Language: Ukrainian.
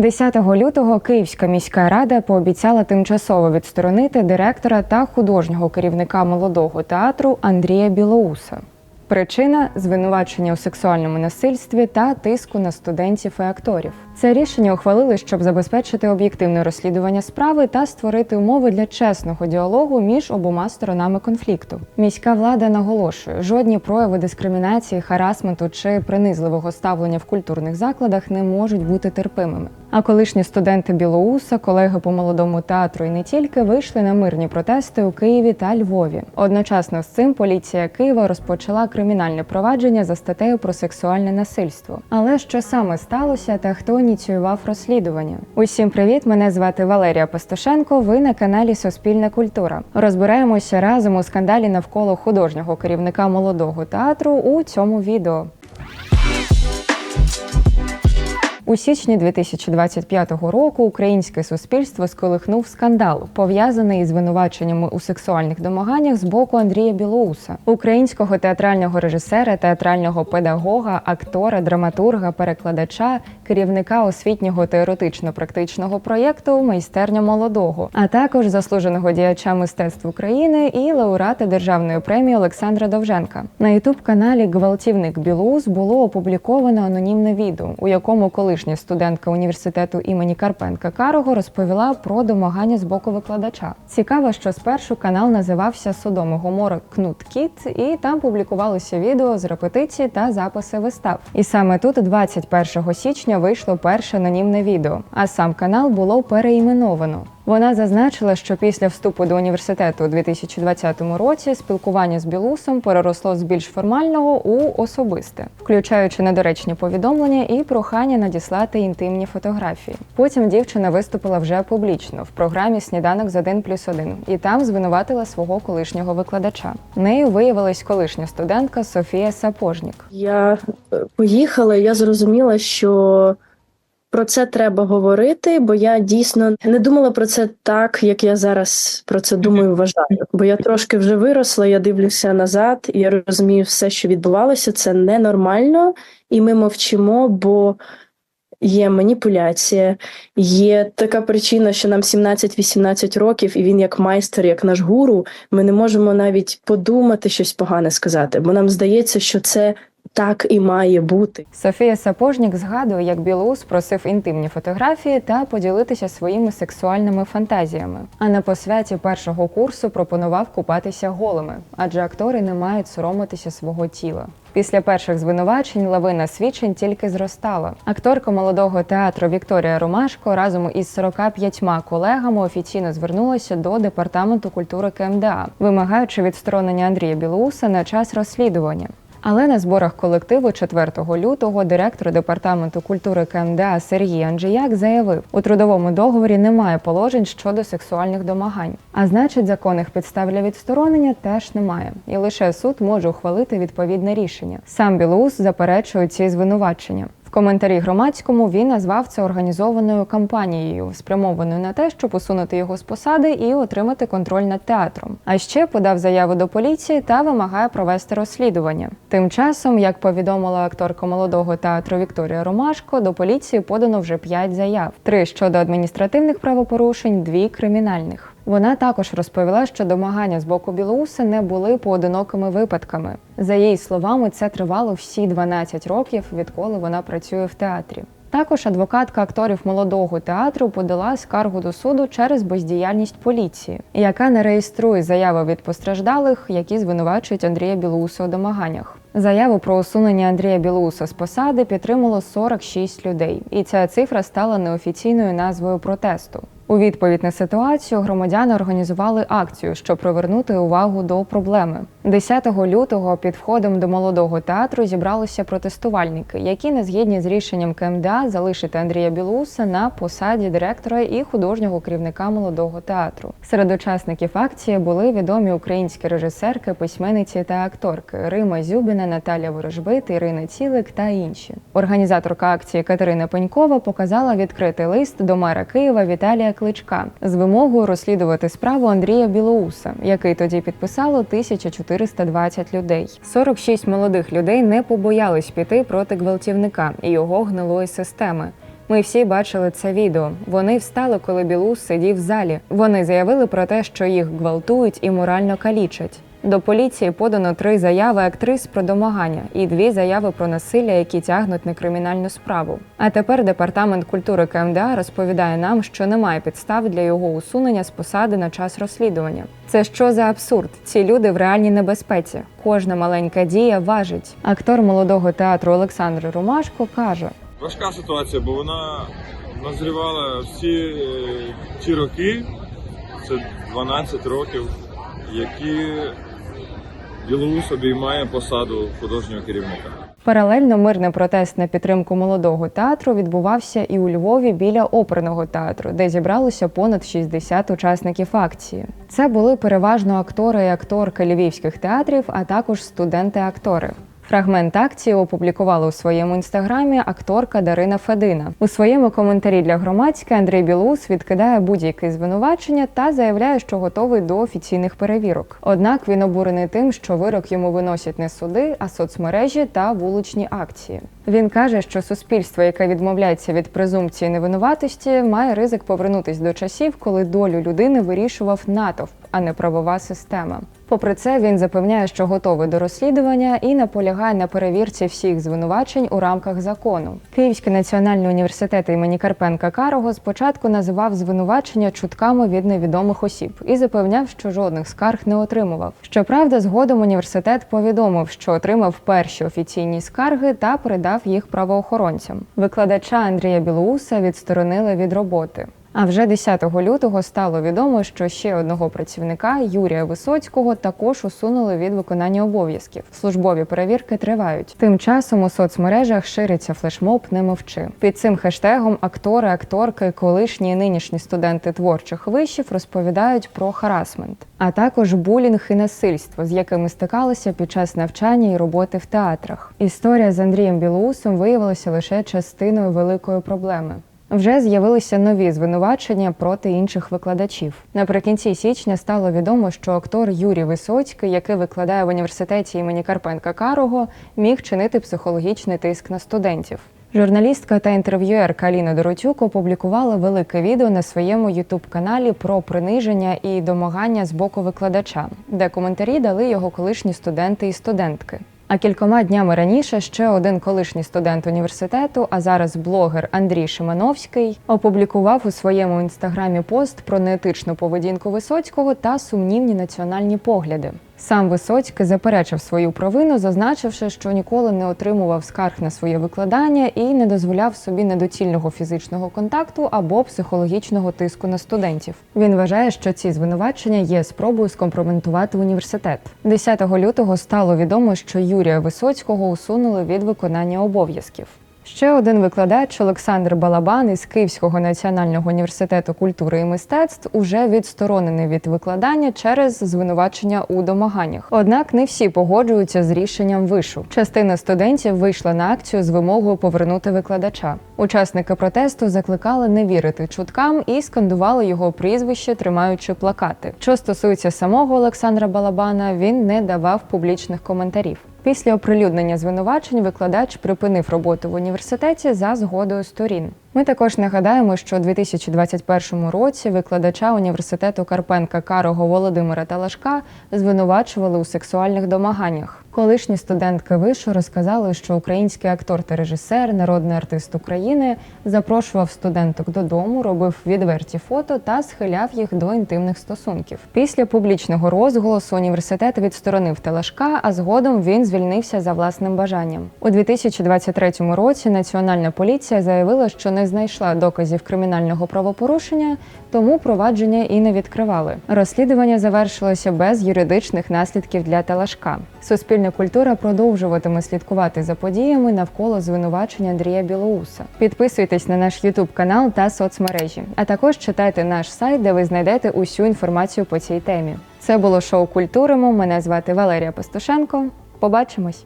10 лютого Київська міська рада пообіцяла тимчасово відсторонити директора та художнього керівника молодого театру Андрія Білоуса. Причина звинувачення у сексуальному насильстві та тиску на студентів і акторів. Це рішення ухвалили, щоб забезпечити об'єктивне розслідування справи та створити умови для чесного діалогу між обома сторонами конфлікту. Міська влада наголошує, жодні прояви дискримінації, харасменту чи принизливого ставлення в культурних закладах не можуть бути терпимими. А колишні студенти Білоуса, колеги по молодому театру і не тільки вийшли на мирні протести у Києві та Львові. Одночасно з цим поліція Києва розпочала кримінальне провадження за статтею про сексуальне насильство. Але що саме сталося та хто ініціював розслідування? Усім привіт! Мене звати Валерія Пастушенко. Ви на каналі Суспільна культура. Розбираємося разом у скандалі навколо художнього керівника молодого театру у цьому відео. У січні 2025 року українське суспільство сколихнув скандал, пов'язаний із звинуваченнями у сексуальних домаганнях з боку Андрія Білоуса, українського театрального режисера, театрального педагога, актора, драматурга, перекладача, керівника освітнього та еротично-практичного проєкту Майстерня молодого, а також заслуженого діяча мистецтв України і лауреата державної премії Олександра Довженка. На ютуб каналі Гвалтівник Білоус було опубліковано анонімне відео, у якому колишня студентка університету імені Карпенка Карого розповіла про домагання з боку викладача. Цікаво, що спершу канал називався Содом Гомора Кнут Кіт, і там публікувалося відео з репетиції та записи вистав. І саме тут, 21 січня, вийшло перше анонімне відео, а сам канал було переіменовано. Вона зазначила, що після вступу до університету у 2020 році спілкування з Білусом переросло з більш формального у особисте, включаючи недоречні повідомлення і прохання надіслати інтимні фотографії. Потім дівчина виступила вже публічно в програмі Сніданок з 1 плюс 1 і там звинуватила свого колишнього викладача. Нею виявилась колишня студентка Софія Сапожнік. Я е, поїхала, я зрозуміла, що про це треба говорити, бо я дійсно не думала про це так, як я зараз про це думаю, вважаю. Бо я трошки вже виросла, я дивлюся назад, і я розумію, все, що відбувалося, це ненормально, і ми мовчимо, бо. Є маніпуляція, є така причина, що нам 17-18 років, і він як майстер, як наш гуру. Ми не можемо навіть подумати щось погане сказати, бо нам здається, що це так і має бути. Софія Сапожнік згадує, як Білоус просив інтимні фотографії та поділитися своїми сексуальними фантазіями. А на посвяті першого курсу пропонував купатися голими, адже актори не мають соромитися свого тіла. Після перших звинувачень лавина свідчень тільки зростала. Акторка молодого театру Вікторія Ромашко разом із 45 колегами офіційно звернулася до департаменту культури КМДА, вимагаючи відсторонення Андрія Білоуса на час розслідування. Але на зборах колективу 4 лютого директор департаменту культури КМДА Сергій Анджіяк заявив, у трудовому договорі немає положень щодо сексуальних домагань. А значить, законних підстав для відсторонення теж немає, і лише суд може ухвалити відповідне рішення. Сам Білоус заперечує ці звинувачення. Коментарі громадському він назвав це організованою кампанією, спрямованою на те, щоб усунути його з посади і отримати контроль над театром. А ще подав заяву до поліції та вимагає провести розслідування. Тим часом, як повідомила акторка молодого театру Вікторія Ромашко, до поліції подано вже п'ять заяв: три щодо адміністративних правопорушень, дві кримінальних. Вона також розповіла, що домагання з боку Білоуса не були поодинокими випадками. За її словами, це тривало всі 12 років, відколи вона працює в театрі. Також адвокатка акторів молодого театру подала скаргу до суду через бездіяльність поліції, яка не реєструє заяви від постраждалих, які звинувачують Андрія Білоуса у домаганнях. Заяву про усунення Андрія Білоуса з посади підтримало 46 людей, і ця цифра стала неофіційною назвою протесту. У відповідь на ситуацію громадяни організували акцію, щоб привернути увагу до проблеми. 10 лютого під входом до молодого театру зібралися протестувальники, які не згідні з рішенням КМДА залишити Андрія Білуса на посаді директора і художнього керівника молодого театру. Серед учасників акції були відомі українські режисерки, письменниці та акторки Рима Зюбіна, Наталя Ворожбит, Ірина Цілик та інші. Організаторка акції Катерина Пенькова показала відкритий лист до мера Києва Віталія Кличка з вимогою розслідувати справу Андрія Білоуса, який тоді підписало 1420 людей. 46 молодих людей не побоялись піти проти гвалтівника і його гнилої системи. Ми всі бачили це відео. Вони встали, коли Білус сидів в залі. Вони заявили про те, що їх гвалтують і морально калічать. До поліції подано три заяви актрис про домагання і дві заяви про насилля, які тягнуть на кримінальну справу. А тепер департамент культури КМДА розповідає нам, що немає підстав для його усунення з посади на час розслідування. Це що за абсурд? Ці люди в реальній небезпеці. Кожна маленька дія важить. Актор молодого театру Олександр Ромашко каже: Важка ситуація, бо вона назрівала всі е, ті роки, це 12 років, які Білоус обіймає посаду художнього керівника. Паралельно мирний протест на підтримку молодого театру відбувався і у Львові біля оперного театру, де зібралося понад 60 учасників акції. Це були переважно актори і акторки львівських театрів, а також студенти-актори. Фрагмент акції опублікувала у своєму інстаграмі акторка Дарина Федина. У своєму коментарі для громадська Андрій Білус відкидає будь-які звинувачення та заявляє, що готовий до офіційних перевірок. Однак він обурений тим, що вирок йому виносять не суди, а соцмережі та вуличні акції. Він каже, що суспільство, яке відмовляється від презумпції невинуватості, має ризик повернутись до часів, коли долю людини вирішував натовп, а не правова система. Попри це, він запевняє, що готовий до розслідування і наполягає на перевірці всіх звинувачень у рамках закону. Київський національний університет імені Карпенка Карого спочатку називав звинувачення чутками від невідомих осіб і запевняв, що жодних скарг не отримував. Щоправда, згодом університет повідомив, що отримав перші офіційні скарги та передав їх правоохоронцям. Викладача Андрія Білоуса відсторонили від роботи. А вже 10 лютого стало відомо, що ще одного працівника Юрія Висоцького також усунули від виконання обов'язків. Службові перевірки тривають. Тим часом у соцмережах шириться флешмоб «Не мовчи». Під цим хештегом актори, акторки, колишні і нинішні студенти творчих вишів розповідають про харасмент, а також булінг і насильство, з якими стикалися під час навчання і роботи в театрах. Історія з Андрієм Білоусом виявилася лише частиною великої проблеми. Вже з'явилися нові звинувачення проти інших викладачів. Наприкінці січня стало відомо, що актор Юрій Висоцький, який викладає в університеті імені Карпенка Карого, міг чинити психологічний тиск на студентів. Журналістка та інтерв'юерка Аліна Доротюк опублікувала велике відео на своєму ютуб-каналі про приниження і домагання з боку викладача, де коментарі дали його колишні студенти і студентки. А кількома днями раніше ще один колишній студент університету, а зараз блогер Андрій Шимановський, опублікував у своєму інстаграмі пост про неетичну поведінку Висоцького та сумнівні національні погляди. Сам Висоцький заперечив свою провину, зазначивши, що ніколи не отримував скарг на своє викладання і не дозволяв собі недоцільного фізичного контакту або психологічного тиску на студентів. Він вважає, що ці звинувачення є спробою скомпрометувати університет. 10 лютого стало відомо, що Юрія Висоцького усунули від виконання обов'язків. Ще один викладач Олександр Балабан із Київського національного університету культури і мистецтв уже відсторонений від викладання через звинувачення у домаганнях. Однак не всі погоджуються з рішенням вишу. Частина студентів вийшла на акцію з вимогою повернути викладача. Учасники протесту закликали не вірити чуткам і скандували його прізвище, тримаючи плакати. Що стосується самого Олександра Балабана, він не давав публічних коментарів. Після оприлюднення звинувачень викладач припинив роботу в університеті за згодою сторін. Ми також нагадаємо, що у 2021 році викладача університету Карпенка Карого Володимира Талашка звинувачували у сексуальних домаганнях. Колишні студентки вишу розказали, що український актор та режисер, народний артист України, запрошував студенток додому, робив відверті фото та схиляв їх до інтимних стосунків. Після публічного розголосу університет відсторонив Талашка, а згодом він звільнився за власним бажанням. У 2023 році Національна поліція заявила, що не знайшла доказів кримінального правопорушення, тому провадження і не відкривали. Розслідування завершилося без юридичних наслідків для Талашка. Суспільна культура продовжуватиме слідкувати за подіями навколо звинувачення Андрія Білоуса. Підписуйтесь на наш YouTube канал та соцмережі, а також читайте наш сайт, де ви знайдете усю інформацію по цій темі. Це було шоу Культуримо. Мене звати Валерія Пастушенко. Побачимось.